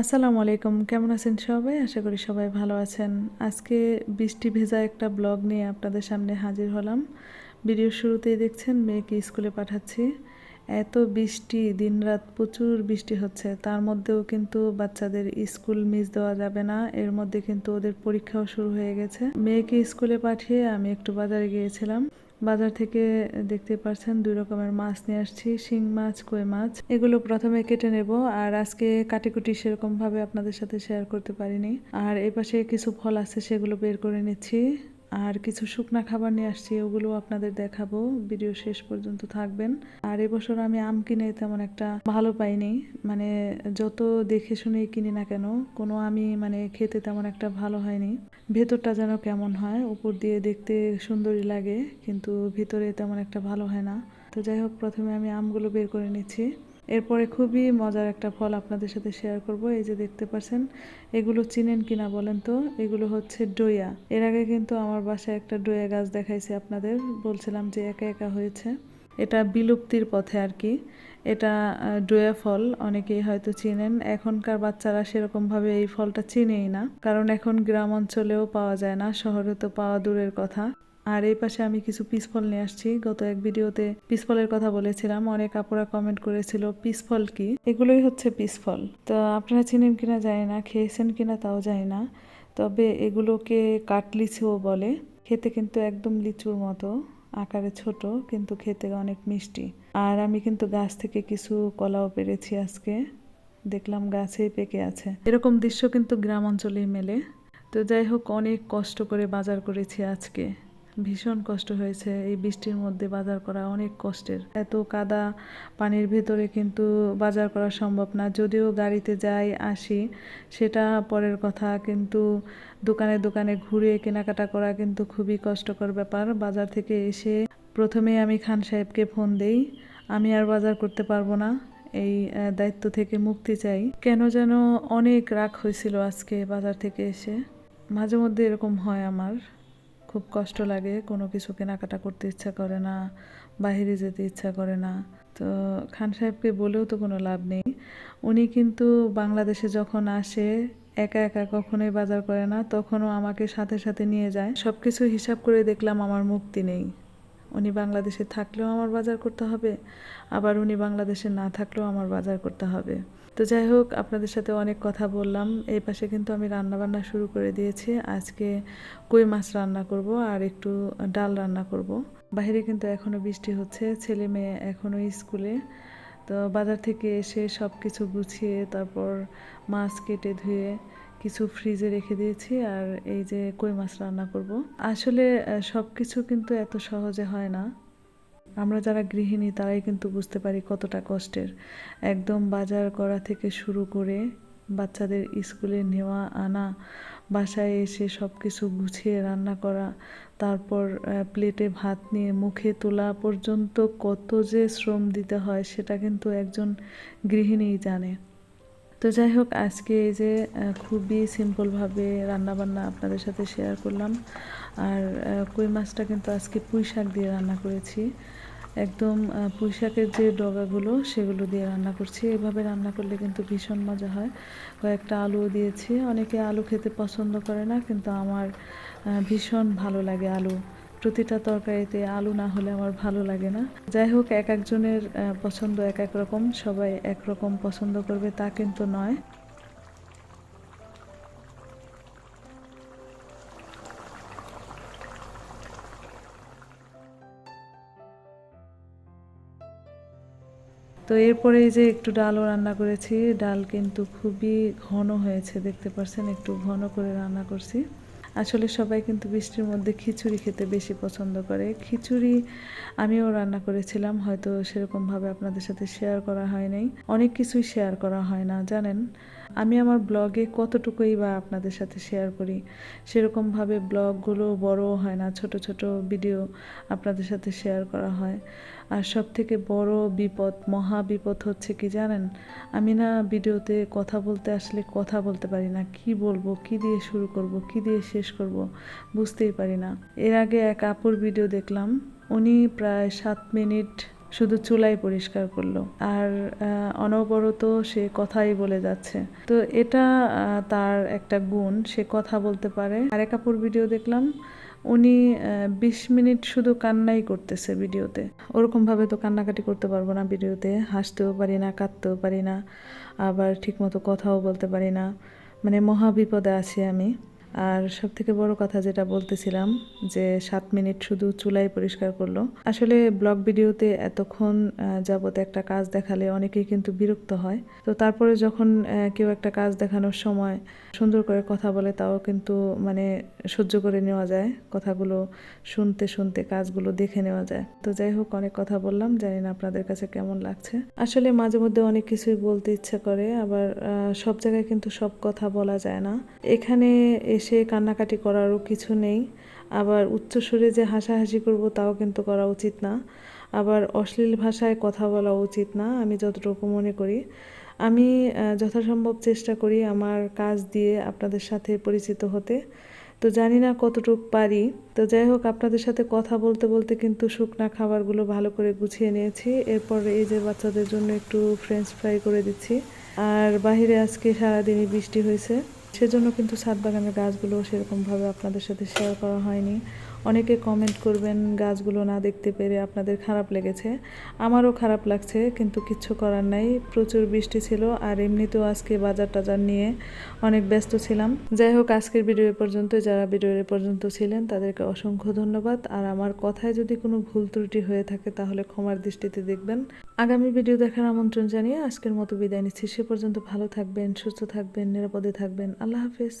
আসসালামু আলাইকুম। কেমন আছেন সবাই? আশা করি সবাই ভালো আছেন। আজকে বৃষ্টি ভেজা একটা ব্লগ নিয়ে আপনাদের সামনে হাজির হলাম। ভিডিওর শুরুতেই দেখছেন, মেয়েকে স্কুলে পাঠাচ্ছি। এত বৃষ্টি, দিনরাত প্রচুর বৃষ্টি হচ্ছে। তার মধ্যেও কিন্তু বাচ্চাদের স্কুল মিস দেওয়া যাবে না। এর মধ্যে কিন্তু ওদের পরীক্ষাও শুরু হয়ে গেছে। মেয়েকে স্কুলে পাঠিয়ে আমি একটু বাজারে গিয়েছিলাম। বাজার থেকে দেখতে পাচ্ছেন দুই রকমের মাছ নিয়ে আসছি, শিং মাছ, কই মাছ। এগুলো প্রথমে কেটে নেব, আর আজকে কাটিকুটি সেরকম ভাবে আপনাদের সাথে শেয়ার করতে পারিনি। আর এপাশে পাশে কিছু ফল আছে, সেগুলো বের করে নিচ্ছি। আর কিছু শুকনা খাবার নিয়ে আসছি ওগুলো আপনাদের দেখাবো। ভিডিও শেষ পর্যন্ত থাকবেন। আর এবছর আমি আম কিনে তেমন একটা ভালো পাইনি। মানে যত দেখে শুনে কিনি না কেন, কোনো আমি মানে খেতে তেমন একটা ভালো হয়নি। ভেতরটা যেন কেমন হয়, উপর দিয়ে দেখতে সুন্দরই লাগে, কিন্তু ভিতরে তেমন একটা ভালো হয় না। তো যাই হোক, প্রথমে আমি আমগুলো বের করে নিচ্ছি। এরপরে খুবই মজার একটা ফল আপনাদের সাথে শেয়ার করব, এই যে দেখতে পাচ্ছেন, এগুলো চিনেন কিনা বলেন তো? এগুলো হচ্ছে ডোয়া। এর আগে কিন্তু আমার বাসায় একটা ডোয়া গাছ দেখাইছে আপনাদের, বলছিলাম যে একা একা হয়েছে। এটা বিলুপ্তির পথে আর কি। এটা ডোয়া ফল, অনেকেই হয়তো চিনেন। এখনকার বাচ্চারা সেরকমভাবে এই ফলটা চিনেই না। কারণ এখন গ্রাম অঞ্চলেও পাওয়া যায় না, শহরে তো পাওয়া দূরের কথা। আর এই পাশে আমি কিছু পিসফল নিয়ে আসছি। গত এক ভিডিওতে পিসফলের কথা বলেছিলাম। অনেক আপুরা কমেন্ট করেছিল পিসফল কি? এগুলোই হচ্ছে পিসফল তো আপনারা চিনেন কিনা জানি না, খেয়েছেন কিনা তাও জানি না। তবে এগুলোকে কাটলিচুও বলে। খেতে কিন্তু একদম লিচুর মতো, আকারে ছোট, কিন্তু খেতে অনেক মিষ্টি। আর আমি কিন্তু গাছ থেকে কিছু কলাও পেরেছি আজকে। দেখলাম গাছেই পেকে আছে। এরকম দৃশ্য কিন্তু গ্রাম অঞ্চলেই মেলে। তো যাই হোক, অনেক কষ্ট করে বাজার করেছি আজকে। ভীষণ কষ্ট হয়েছে। এই বৃষ্টির মধ্যে বাজার করা অনেক কষ্টের। এত কাদা পানির ভেতরে কিন্তু বাজার করা সম্ভব না। যদিও গাড়িতে যাই, আসি, সেটা পরের কথা। কিন্তু দোকানে দোকানে ঘুরে কেনাকাটা করা কিন্তু খুবই কষ্টকর ব্যাপার। বাজার থেকে এসে প্রথমে আমি খান সাহেবকে ফোন দেই, আমি আর বাজার করতে পারব না। এই দায়িত্ব থেকে মুক্তি চাই। কেন যেন অনেক রাগ হয়েছিল আজকে বাজার থেকে এসে। মাঝে মধ্যে এরকম হয় আমার। খুব কষ্ট লাগে, কোনো কিছু কেনাকাটা করতে ইচ্ছা করে না বাহিরে যেতে ইচ্ছা করে না। তো খান সাহেবকে বলেও তো কোনো লাভ নেই। উনি কিন্তু বাংলাদেশে যখন আসে, একা একা কখনোই বাজার করে না, তখনও আমাকে সাথে সাথে নিয়ে যায়। সব কিছু হিসাব করে দেখলাম আমার মুক্তি নেই। উনি বাংলাদেশে থাকলেও আমার বাজার করতে হবে, আবার উনি বাংলাদেশে না থাকলেও আমার বাজার করতে হবে। তো যাই হোক, আপনাদের সাথে অনেক কথা বললাম। এই পাশে কিন্তু আমি রান্না বান্না শুরু করে দিয়েছি। আজকে কই মাছ রান্না করব আর একটু ডাল রান্না করব। বাইরে কিন্তু এখনও বৃষ্টি হচ্ছে, ছেলে মেয়ে এখনও স্কুলে। তো বাজার থেকে এসে সব কিছু গুছিয়ে তারপর মাছ কেটে ধুয়ে কিছু ফ্রিজে রেখে দিয়েছি আর এই যে কই মাছ রান্না করব। আসলে সব কিছু কিন্তু এত সহজে হয় না। আমরা যারা গৃহিণী তারাই কিন্তু বুঝতে পারি কতটা কষ্টের। একদম বাজার করা থেকে শুরু করে বাচ্চাদের স্কুলে নেওয়া, আনা, বাসায় এসে সব কিছু গুছিয়ে রান্না করা, তারপর প্লেটে ভাত নিয়ে মুখে তোলা পর্যন্ত কত যে শ্রম দিতে হয় সেটা কিন্তু একজন গৃহিণীই জানে। তো যাই হোক, আজকে এই যে খুবই সিম্পলভাবে রান্নাবান্না আপনাদের সাথে শেয়ার করলাম। আর কই মাছটা কিন্তু আজকে পুঁই শাক দিয়ে রান্না করেছি। একদম পুঁই শাকের যে ডগাগুলো, সেগুলো দিয়ে রান্না করছি। এভাবে রান্না করলে কিন্তু ভীষণ মজা হয়। কয়েকটা আলুও দিয়েছি। অনেকে আলু খেতে পছন্দ করে না, কিন্তু আমার ভীষণ ভালো লাগে আলু। প্রতিটা তরকারিতে আলু না হলে আমার ভালো লাগে না। যাই হোক, এক একজনের পছন্দ এক এক রকম। সবাই এক রকম পছন্দ করবে, তা কিন্তু নয়। তো এরপরে এই যে একটু ডালও রান্না করেছি। ডাল কিন্তু খুবই ঘন হয়েছে, দেখতে পাচ্ছেন একটু ঘন করে রান্না করছি। আসলে সবাই কিন্তু বৃষ্টির মধ্যে খিচুড়ি খেতে বেশি পছন্দ করে। খিচুড়ি আমিও রান্না করেছিলাম, হয়তো সেরকমভাবে আপনাদের সাথে শেয়ার করা হয় নাই। অনেক কিছুই শেয়ার করা হয় না, জানেন? আমি আমার ব্লগে কতটুকুই বা আপনাদের সাথে শেয়ার করি? সেরকমভাবে ব্লগগুলো বড়ও হয় না, ছোট ছোট ভিডিও আপনাদের সাথে শেয়ার করা হয়। আর সব থেকে বড় বিপদ, মহা বিপদ হচ্ছে কি জানেন? আমি না ভিডিওতে কথা বলতে আসলে কথা বলতে পারি না। কি বলব, কি দিয়ে শুরু করব, কি দিয়ে শেষ করব বুঝতেই পারি না। এর আগে এক আপুর ভিডিও দেখলাম, উনি প্রায় সাত মিনিট শুধু চুলাই পরিষ্কার করল। আর অনবরত সে কথাই বলে যাচ্ছে। তো এটা তার একটা গুণ, সে কথা বলতে পারে। আর এক আপুর ভিডিও দেখলাম, উনি বিশ মিনিট শুধু কান্নাই করতেছে ভিডিওতে। ওরকমভাবে তো কান্নাকাটি করতে পারব না ভিডিওতে, হাসতেও পারি না, কাঁদতেও পারি না, আবার ঠিকমতো কথাও বলতে পারি না। মানে মহাবিপদে আছি আমি। আর সব থেকে বড় কথা যেটা বলতেছিলাম যে সাত মিনিট শুধু চুলাই পরিষ্কার করল। আসলে ব্লগ ভিডিওতে এতক্ষণ যাবত একটা কাজ দেখালে অনেকেই কিন্তু বিরক্ত হয়। তো তারপরে যখন কেউ একটা কাজ দেখানোর সময় সুন্দর করে কথা বলে তাও কিন্তু মানে সহ্য করে নেওয়া যায়। কথাগুলো শুনতে শুনতে কাজগুলো দেখে নেওয়া যায়। তো যাই হোক, অনেক কথা বললাম। জানি না আপনাদের কাছে কেমন লাগছে। আসলে মাঝে মধ্যে অনেক কিছুই বলতে ইচ্ছে করে, আবার সব জায়গায় কিন্তু সব কথা বলা যায় না। এখানে এসে কান্নাকাটি করারও কিছু নেই। আবার উচ্চস্বরে যে হাসাহাসি করব তাও কিন্তু করা উচিত না। আবার অশ্লীল ভাষায় কথা বলা উচিত না, আমি যতটুকু মনে করি। আমি যথাসম্ভব চেষ্টা করি আমার কাজ দিয়ে আপনাদের সাথে পরিচিত হতে। তো জানি না কতটুক পারি। তো যাই হোক, আপনাদের সাথে কথা বলতে বলতে কিন্তু শুকনা খাবারগুলো ভালো করে গুছিয়ে নিয়েছি। এরপর এই যে বাচ্চাদের জন্য একটু ফ্রেঞ্চ ফ্রাই করে দিচ্ছি। আর বাইরে আজকে সারাদিনই বৃষ্টি হয়েছে। সেজন্য কিন্তু ছাদ বাগানের গাছগুলো সেরকমভাবে আপনাদের সাথে শেয়ার করা হয়নি। অনেকে কমেন্ট করবেন, গাছগুলো না দেখতে পেরে আপনাদের খারাপ লেগেছে। আমারও খারাপ লাগছে, কিন্তু কিচ্ছু করার নাই। প্রচুর বৃষ্টি ছিল, আর এমনিতেও আজকে বাজার টাজার নিয়ে অনেক ব্যস্ত ছিলাম। যাই হোক, আজকের ভিডিও এ পর্যন্ত যারা ভিডিও এ পর্যন্ত ছিলেন, তাদেরকে অসংখ্য ধন্যবাদ। আর আমার কথায় যদি কোনো ভুল ত্রুটি হয়ে থাকে, তাহলে ক্ষমার দৃষ্টিতে দেখবেন। আগামী ভিডিও দেখার আমন্ত্রণ জানিয়ে আজকের মতো বিদায় নিচ্ছি। সে পর্যন্ত ভালো থাকবেন, সুস্থ থাকবেন, নিরাপদে থাকবেন। আল্লাহ হাফেজ।